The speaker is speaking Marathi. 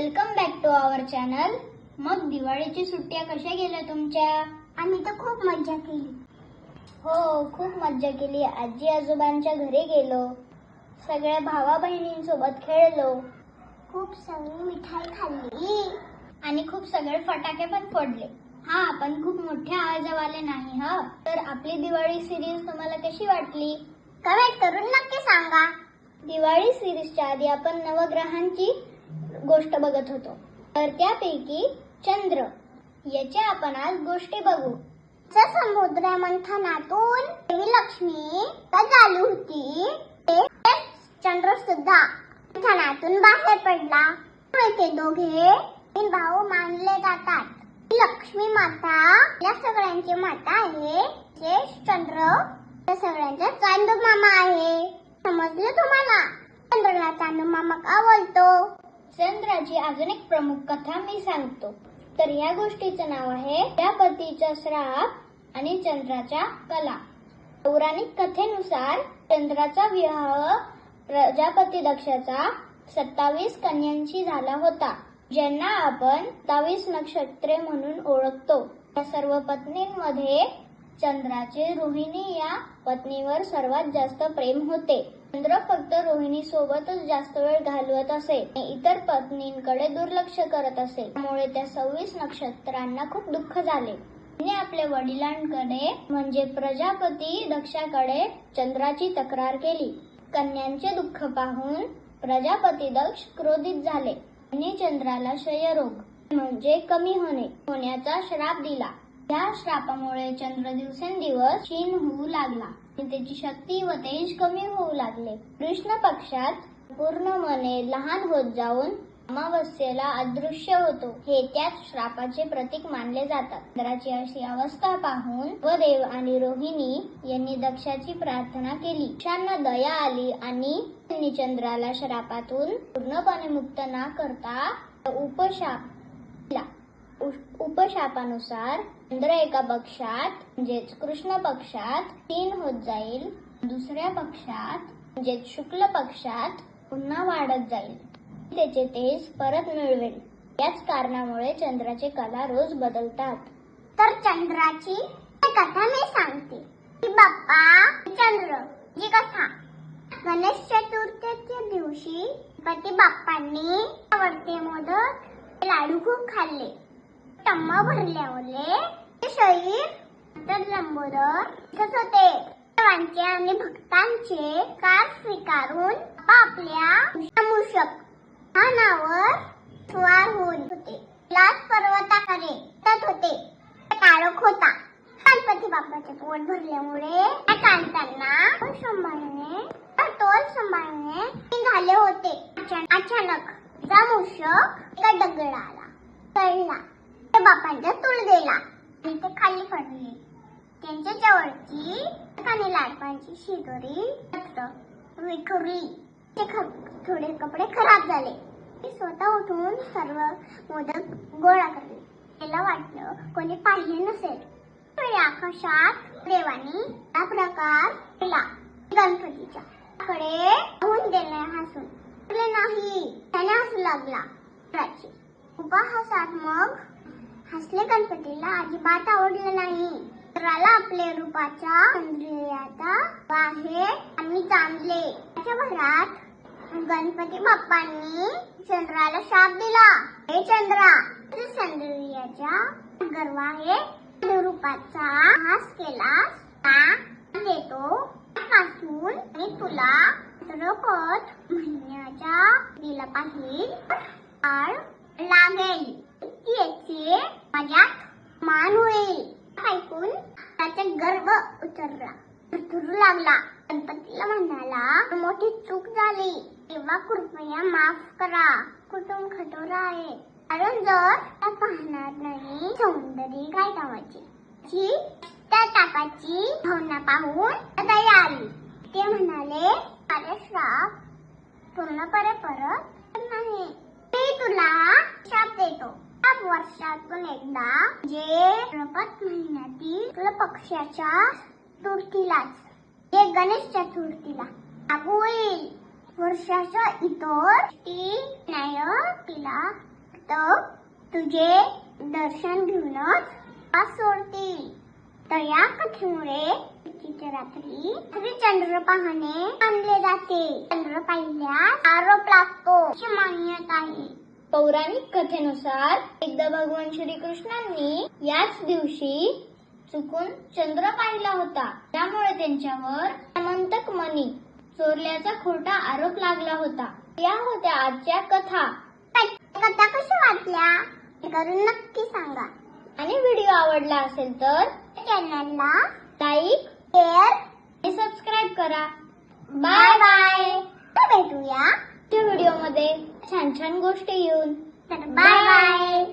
Welcome back to our channel. मग दिवाळीची सुट्ट्या कशा गेल्या तुमच्या? आम्ही तर खूप मजा केली. हो खूप मज्जा केली. आजी आजोबांच्या घरी गेलो. सगळ्या भावा बहिणींसोबत खेळलो. खूप सगळी मिठाई खाल्ली. आणि खूप सगळे फटाके पण फोडले. हा पण खूप मोठ्या आवाजावाले नाही हा? तर आपली दिवाळी सिरीज तुम्हाला कशी वाटली? कमेंट करून नक्की सांगा. दिवाळी सिरीजच्या आधी आपण नवग्रहांची गोष्ट बघत होतो. तर त्यापैकी चंद्र याच्या आपण आज गोष्टी बघू. जर समुद्र मंथनातून देवी लक्ष्मी झाली होती. ते चंद्र सुद्धा मंथनातून बाहेर पडला. ते दोघे भाऊ मानले जातात. लक्ष्मी माता या सगळ्यांची माता आहे. जे चंद्र या सगळ्यांचा चांदू मामा आहे. समजलं तुम्हाला? चंद्रला चांदू मामा का बोलतो? चंद्राची अजून एक प्रमुख कथा मी सांगतो. तर या गोष्टीचं नाव आहे प्रजापतीचा श्राप आणि चंद्राच्या कला. पौराणिक कथेनुसार चंद्राचा विवाह प्रजापती दक्षाचा सत्तावीस कन्यांशी झाला होता ज्यांना आपण सत्तावीस नक्षत्रे म्हणून ओळखतो. या सर्व पत्नींमध्ये चंद्राचे रोहिणी या पत्नीवर सर्वात जास्त प्रेम होते. चंद्र फक्त रोहिणी सोबतच जास्त वेळ घालवत असे आणि इतर पत्नींकडे दुर्लक्ष करत असे. त्यामुळे त्या सव्वीस नक्षत्रांना खूप दुःख झाले. तिने आपल्या वडिलांकडे म्हणजे प्रजापती दक्षाकडे चंद्राची तक्रार केली. कन्यांचे दुःख पाहून प्रजापती दक्ष क्रोधित झाले त्यांनी चंद्राला क्षयरोग म्हणजे कमी होणे होण्याचा श्राप दिला. या श्रापामुळे चंद्र दिवसेंदिवस क्षीण होऊ लागला. आणि त्याची शक्ती व तेज कमी होऊ लागले. कृष्ण पक्षात पूर्ण मने लहान होत जाऊन अमावस्येला अदृश्य होतो. हे त्याच श्रापाचे प्रतीक मानले जातात. चंद्राची अशी अवस्था पाहून व देव आणि रोहिणी यांनी दक्षाची प्रार्थना केली. दक्षांना दया आली आणि त्यांनी चंद्राला श्रापातून पूर्णपणे मुक्त न करता उपशाप उपशापानुसार चंद्र एका पक्षात म्हणजेच कृष्ण पक्षात तीन होत जाईल. दुसऱ्या पक्षात म्हणजेच शुक्ल पक्षात पुन्हा वाढत जाईल. त्याचे तेज परत मिळवेल. याच कारणामुळे चंद्राचे कला रोज बदलतात. तर चंद्राची कथा मी सांगते. की बाप्पा चंद्र जी कथा. गणेश चतुर्थीच्या दिवशी गणपती बाप्पांनी आवडते मोदक लाडू खूप खाल्ले. टम्मा भरल्यावरले ते शरीर तर लंबोदर. दिसत होते. देवांचे आणि भक्तांचे कार स्वीकारून आपल्या मूषक हा नावर स्वार होऊन होते. लाच पर्वताकडे तत होते. काळोख होता. गणपती बाप्पाचे पोट भरल्यामुळे त्या चालताना सांभाळणे तोल सांभाळणे ते झाले होते. अचानक जा मूषक एका दगडाला चढला ते बापांच्या तूळ गेला आणि ते खाली पडले. त्यांच्या जवळची आणि लाडपांची शिदोरी पत्र विखुरली ते ख- थोडे कपडे खराब झाले. ते स्वतः उठून सर्व मोदक गोळा करले. त्याला वाटलं कोणी पाहिले नसेल. तर आकाशात देवानी हा प्रकार केला. गणपतीच्या कडे होऊन गेले हसून. नाही. त्याने हसू लागला. रात्री उपहासात मग हसले गणपतीला. अजिबात आवडलं नाही. चित्राला आपल्या रूपाच्या इंद्रियाचा बाहेर आणि जाणले त्याच्या भरात गणपती बाप्पांनी चंद्राला शाप दिला. हे चंद्रा चंद्रियाच्या गर्व आहे रूपाचा हास केलास का देतो. पासून आणि तुला चित्रपट महिन्याच्या दिला पाहिजे आळ लागेल. ते माझ्यात मान होईल. ऐकून त्याचा गर्व उतरला. उतरू लागला. गणपतीला म्हणाला मोठी चूक झाली. तेव्हा कृपया माफ करा. कुटुंब कठोर आहे. कारण जर त्या पाहणार नाही सौंदर्य काय गावाची त्या ताकाची भावना पाहून दया आली. ते म्हणाले माझा श्राप पूर्णपणे परत नाही. मी तुला शाप देतो. वर्षातून एकदा जे प्रपत महिन्यातील तुला पक्षाच्या चतुर्थीलाच जे गणेश चतुर्थीला लागू होईल वर्षाच्या इतर ती नायक तिला भक्त तुझे दर्शन घेऊनच पास सोडतील तर या कथेमुळे तिच्या रात्री श्री चंद्र पाहणे मानले जाते. चंद्र पाहिल्यास आरोप लागतो. अशी मान्यता आहे. पौराणिक कथेनुसार एकदा भगवान श्रीकृष्णांनी याच दिवशी चुकून चंद्र पाहिला होता. त्यामुळे त्यांच्यावर अनंतक मनी चोरल्याचा खोटा आरोप लागला होता. या होत्या आजच्या कथा. कथा कशा वाटल्या? करून नक्की सांगा. आणि व्हिडिओ आवडला असेल तर चॅनलला लाईक शेअर आणि सबस्क्राईब करा. Bye bye. भेटूया. व्हिडिओमध्ये छान छान गोष्टी येऊन. तर बाय बाय